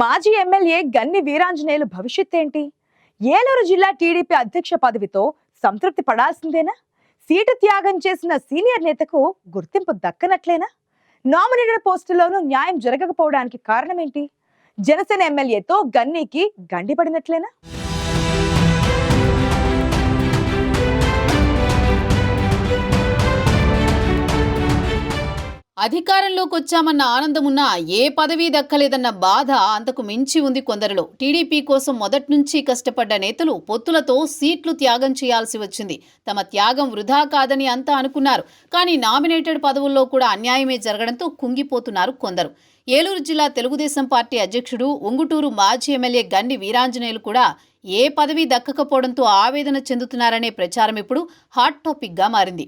మాజీ ఎమ్మెల్యే గన్ని వీరాంజనేయులు భవిష్యత్ ఏంటి? ఏలూరు జిల్లా టీడీపీ అధ్యక్ష పదవితో సంతృప్తి పడాల్సిందేనా? సీటు త్యాగం చేసిన సీనియర్ నేతకు గుర్తింపు దక్కనట్లేనా? నామినేటెడ్ పోస్టులోనూ న్యాయం జరగకపోవడానికి కారణమేంటి? జనసేన ఎమ్మెల్యేతో గన్నీకి గండిపడినట్లేనా? అధికారంలోకి వచ్చామన్న ఆనందమున్నా ఏ పదవి దక్కలేదన్న బాధ అంతకు మించి ఉంది కొందరిలో. టీడీపీ కోసం మొదటి నుంచి కష్టపడ్డ నేతలు పొత్తులతో సీట్లు త్యాగం చేయాల్సి వచ్చింది. తమ త్యాగం వృధా కాదని అంతా అనుకున్నారు. కానీ నామినేటెడ్ పదవుల్లో కూడా అన్యాయమే జరగడంతో కుంగిపోతున్నారు కొందరు. ఏలూరు జిల్లా తెలుగుదేశం పార్టీ అధ్యక్షుడు ఉంగుటూరు మాజీ ఎమ్మెల్యే గండి వీరాంజనేయులు కూడా ఏ పదవి దక్కకపోవడంతో ఆవేదన చెందుతున్నారనే ప్రచారం ఇప్పుడు హాట్ టాపిక్గా మారింది.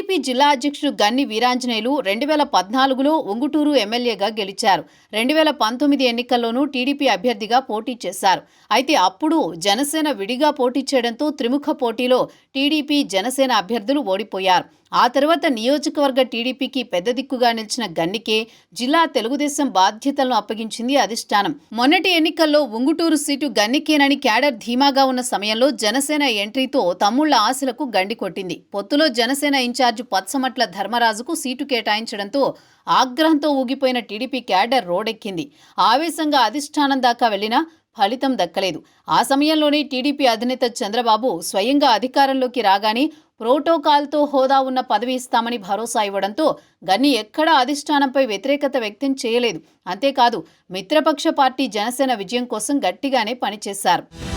టీడీపీ జిల్లా అధ్యక్షుడు గన్ని వీరాంజనేయులు రెండు వేల పద్నాలుగులో ఉంగుటూరు ఎమ్మెల్యేగా గెలిచారు. రెండు వేల పంతొమ్మిది ఎన్నికల్లోనూ టీడీపీ అభ్యర్థిగా పోటీ చేశారు. అయితే అప్పుడు జనసేన విడిగా పోటీ చేయడంతో త్రిముఖ పోటీలో టీడీపీ జనసేన అభ్యర్థులు ఓడిపోయారు. ఆ తర్వాత నియోజకవర్గ టీడీపీకి పెద్ద దిక్కుగా నిలిచిన గన్నికే జిల్లా తెలుగుదేశం బాధ్యతలను అప్పగించింది అధిష్టానం. మొన్నటి ఎన్నికల్లో ఉంగుటూరు సీటు గన్నికేనని క్యాడర్ ధీమాగా ఉన్న సమయంలో జనసేన ఎంట్రీతో తమ్ముళ్ళ ఆశలకు గండి కొట్టింది. పొత్తులో జనసేన ఇన్ఛార్జ్ పత్సమట్ల ధర్మరాజుకు సీటు కేటాయించడంతో ఆగ్రహంతో ఊగిపోయిన టీడీపీ క్యాడర్ రోడెక్కింది. ఆవేశంగా అధిష్టానం దాకా వెళ్ళినా ఫలితం దక్కలేదు. ఆ సమయంలోనే టీడీపీ అధినేత చంద్రబాబు స్వయంగా అధికారంలోకి రాగానే ప్రోటోకాల్తో హోదా ఉన్న పదవి ఇస్తామని భరోసా ఇవ్వడంతో గన్ని ఎక్కడా అధిష్టానంపై వ్యతిరేకత వ్యక్తం చేయలేదు. అంతేకాదు మిత్రపక్ష పార్టీ జనసేన విజయం కోసం గట్టిగానే పనిచేశారు.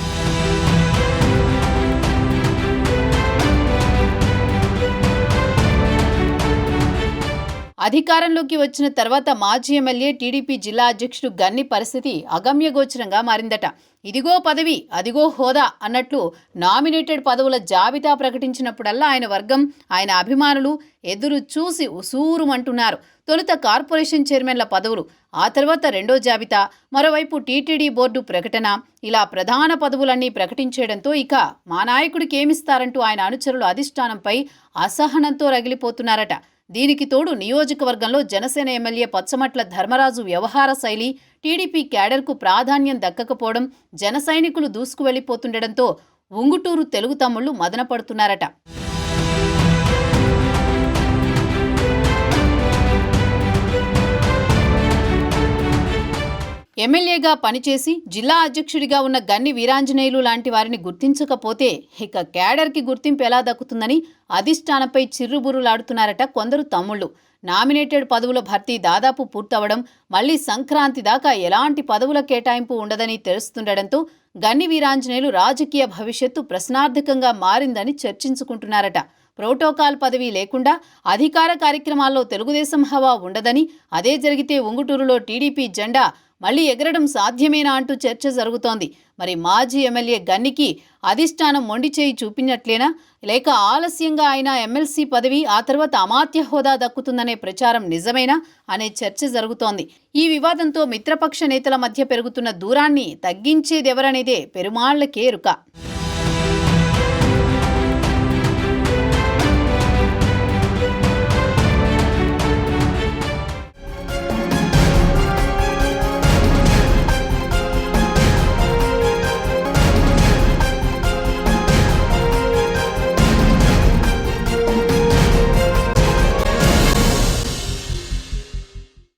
అధికారంలోకి వచ్చిన తర్వాత మాజీ ఎమ్మెల్యే టీడీపీ జిల్లా అధ్యక్షుడు గన్ని పరిస్థితి అగమ్యగోచరంగా మారిందట. ఇదిగో పదవి అదిగో హోదా అన్నట్లు నామినేటెడ్ పదవుల జాబితా ప్రకటించినప్పుడల్లా ఆయన వర్గం ఆయన అభిమానులు ఎదురు చూసి ఉసూరుమంటున్నారు. తొలుత కార్పొరేషన్ చైర్మన్ల పదవులు ఆ తర్వాత రెండో జాబితా మరోవైపు టీటీడీ బోర్డు ప్రకటన ఇలా ప్రధాన పదవులన్నీ ప్రకటించేయడంతో ఇక మా నాయకుడికి ఏమిస్తారంటూ ఆయన అనుచరులు అధిష్టానంపై అసహనంతో రగిలిపోతున్నారట. దీనికి తోడు నియోజకవర్గంలో జనసేన ఎమ్మెల్యే పచ్చమట్ల ధర్మరాజు వ్యవహార శైలి టీడీపీ క్యాడర్కు ప్రాధాన్యం దక్కకపోవడం జన సైనికులు దూసుకువెళ్ళిపోతుండటంతో ఉంగుటూరు తెలుగు తమ్ముళ్ళు మదనపడుతున్నారట. ఎమ్మెల్యేగా పనిచేసి జిల్లా అధ్యక్షుడిగా ఉన్న గన్ని వీరాంజనేయులు లాంటి వారిని గుర్తించకపోతే ఇక క్యాడర్కి గుర్తింపు ఎలా దక్కుతుందని అధిష్టానంపై చిర్రుబురులాడుతున్నారట కొందరు తమ్ముళ్ళు. నామినేటెడ్ పదవుల భర్తీ దాదాపు పూర్తవడం మళ్ళీ సంక్రాంతి దాకా ఎలాంటి పదవుల కేటాయింపు ఉండదని తెలుస్తుండటంతో గన్ని వీరాంజనేయులు రాజకీయ భవిష్యత్తు ప్రశ్నార్థకంగా మారిందని చర్చించుకుంటున్నారట. ప్రోటోకాల్ పదవి లేకుండా అధికార కార్యక్రమాల్లో తెలుగుదేశం హవా ఉండదని అదే జరిగితే ఉంగుటూరులో టీడీపీ జెండా మళ్ళీ ఎగరడం సాధ్యమేనా అంటూ చర్చ జరుగుతోంది. మరి మాజీ ఎమ్మెల్యే గన్నికి అధిష్టానం మొండి చేయి చూపినట్లేనా? లేక ఆలస్యంగా ఆయన ఎమ్మెల్సీ పదవి ఆ తర్వాత అమాత్య హోదా దక్కుతుందనే ప్రచారం నిజమేనా? అనే చర్చ జరుగుతోంది. ఈ వివాదంతో మిత్రపక్ష నేతల మధ్య పెరుగుతున్న దూరాన్ని తగ్గించేదెవరనేదే పెరుమాళ్ళకే రుక.